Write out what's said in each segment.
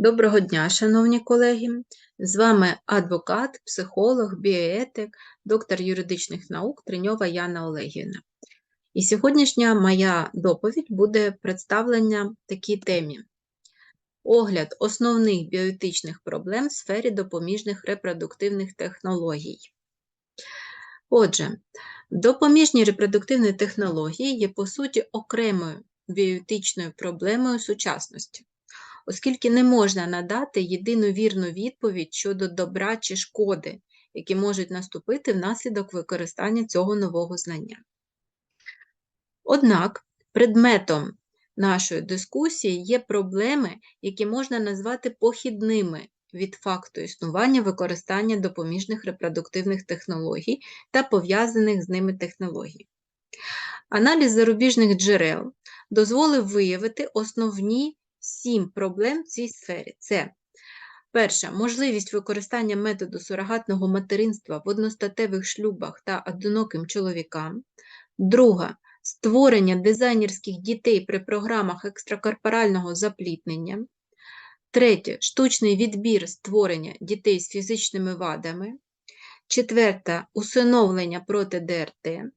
Доброго дня, шановні колеги! З вами адвокат, психолог, біоетик, доктор юридичних наук Триньова Яна Олегівна. І сьогоднішня моя доповідь буде представлення такій темі: огляд основних біоетичних проблем в сфері допоміжних репродуктивних технологій. Отже, допоміжні репродуктивні технології є, по суті, окремою біоетичною проблемою сучасності оскільки не можна надати єдину вірну відповідь щодо добра чи шкоди, які можуть наступити внаслідок використання цього нового знання. Однак предметом нашої дискусії є проблеми, які можна назвати похідними від факту існування використання допоміжних репродуктивних технологій та пов'язаних з ними технологій. Аналіз зарубіжних джерел дозволив виявити основні сім проблем в цій сфері. Це перша можливість використання методу сурогатного материнства в одностатевих шлюбах та одиноким чоловікам. Друга створення дизайнерських дітей при програмах екстракорпорального заплітнення. Третє штучний відбір створення дітей з фізичними вадами. Четверта усиновлення проти ДРТ.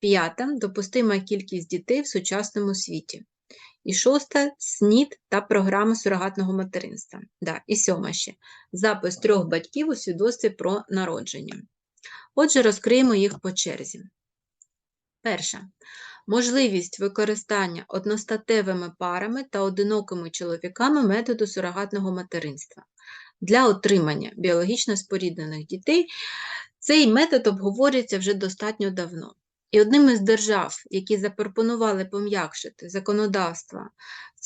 П'ята допустима кількість дітей в сучасному світі. І шоста СНІД та програма сурогатного материнства. Да, І сьома ще запис трьох батьків у свідоцтві про народження. Отже, розкриємо їх по черзі. Перша. Можливість використання одностатевими парами та одинокими чоловіками методу сурогатного материнства для отримання біологічно споріднених дітей. Цей метод обговорюється вже достатньо давно. І одним із держав, які запропонували пом'якшити законодавство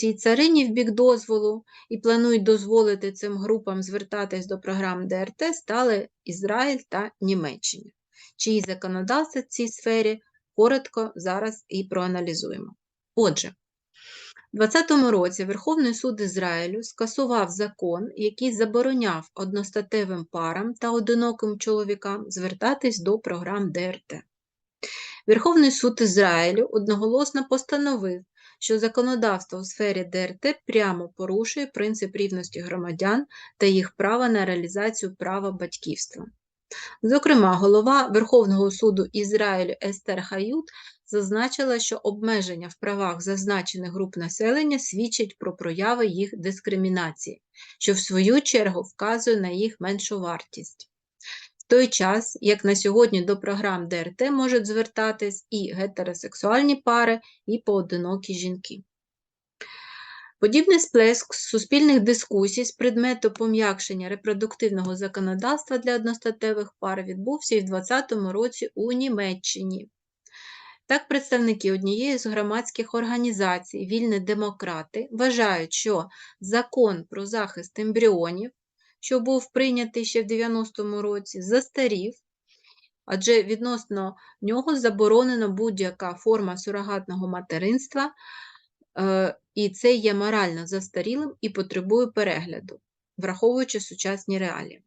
цій царині в бік дозволу і планують дозволити цим групам звертатись до програм ДРТ, стали Ізраїль та Німеччина, чиї законодавства в цій сфері коротко зараз і проаналізуємо. Отже, у 2020 році Верховний суд Ізраїлю скасував закон, який забороняв одностатевим парам та одиноким чоловікам звертатись до програм ДРТ. Верховний суд Ізраїлю одноголосно постановив, що законодавство у сфері ДРТ прямо порушує принцип рівності громадян та їх права на реалізацію права батьківства. Зокрема, голова Верховного суду Ізраїлю Естер Хают зазначила, що обмеження в правах зазначених груп населення свідчить про прояви їх дискримінації, що в свою чергу вказує на їх меншу вартість той час, як на сьогодні до програм ДРТ можуть звертатись і гетеросексуальні пари, і поодинокі жінки. Подібний сплеск суспільних дискусій з предмету пом'якшення репродуктивного законодавства для одностатевих пар відбувся і в 2020 році у Німеччині. Так, представники однієї з громадських організацій, вільні демократи, вважають, що закон про захист ембріонів що був прийнятий ще в 90-му році, застарів, адже відносно нього заборонена будь-яка форма сурогатного материнства, е, і це є морально застарілим і потребує перегляду, враховуючи сучасні реалії.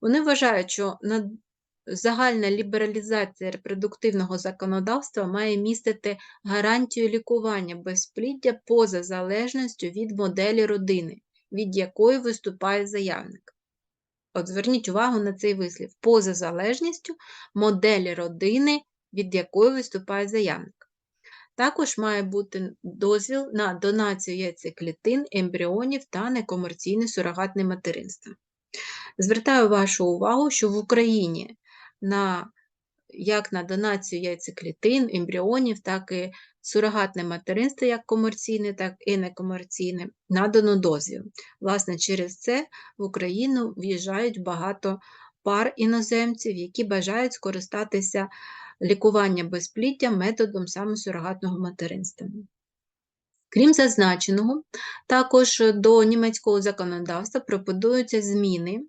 Вони вважають, що загальна лібералізація репродуктивного законодавства має містити гарантію лікування безпліддя поза залежністю від моделі родини, від якої виступає заявник. От зверніть увагу на цей вислів. Поза залежністю моделі родини, від якої виступає заявник. Також має бути дозвіл на донацію яйцеклітин, ембріонів та некомерційне сурогатне материнство. Звертаю вашу увагу, що в Україні на як на донацію яйцеклітин, ембріонів, так і сурогатне материнство, як комерційне, так і некомерційне, надано дозвіл. Власне, через це в Україну в'їжджають багато пар іноземців, які бажають скористатися лікуванням безпліття методом саме сурогатного материнства. Крім зазначеного, також до німецького законодавства пропонуються зміни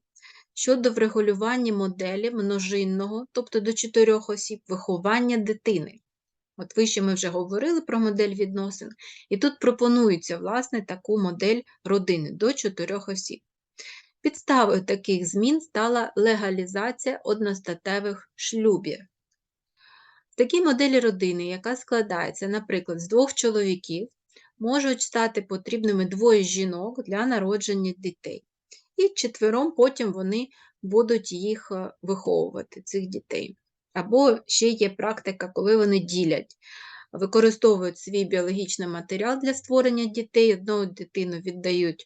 щодо врегулювання моделі множинного, тобто до чотирьох осіб, виховання дитини. От вище ми вже говорили про модель відносин, і тут пропонується, власне, таку модель родини до чотирьох осіб. Підставою таких змін стала легалізація одностатевих шлюбів. В такій моделі родини, яка складається, наприклад, з двох чоловіків, можуть стати потрібними двоє жінок для народження дітей. І четвером потім вони будуть їх е, виховувати, цих дітей. Або ще є практика, коли вони ділять, використовують свій біологічний матеріал для створення дітей, одну дитину віддають е,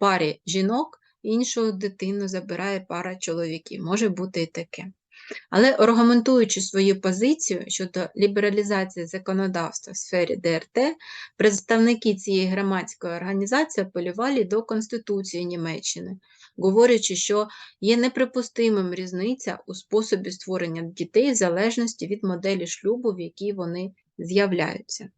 парі жінок, іншу дитину забирає пара чоловіків. Може бути і таке. Але аргументуючи свою позицію щодо лібералізації законодавства в сфері ДРТ, представники цієї громадської організації апелювали до Конституції Німеччини, говорячи, що є неприпустимим різниця у способі створення дітей в залежності від моделі шлюбу, в якій вони з'являються.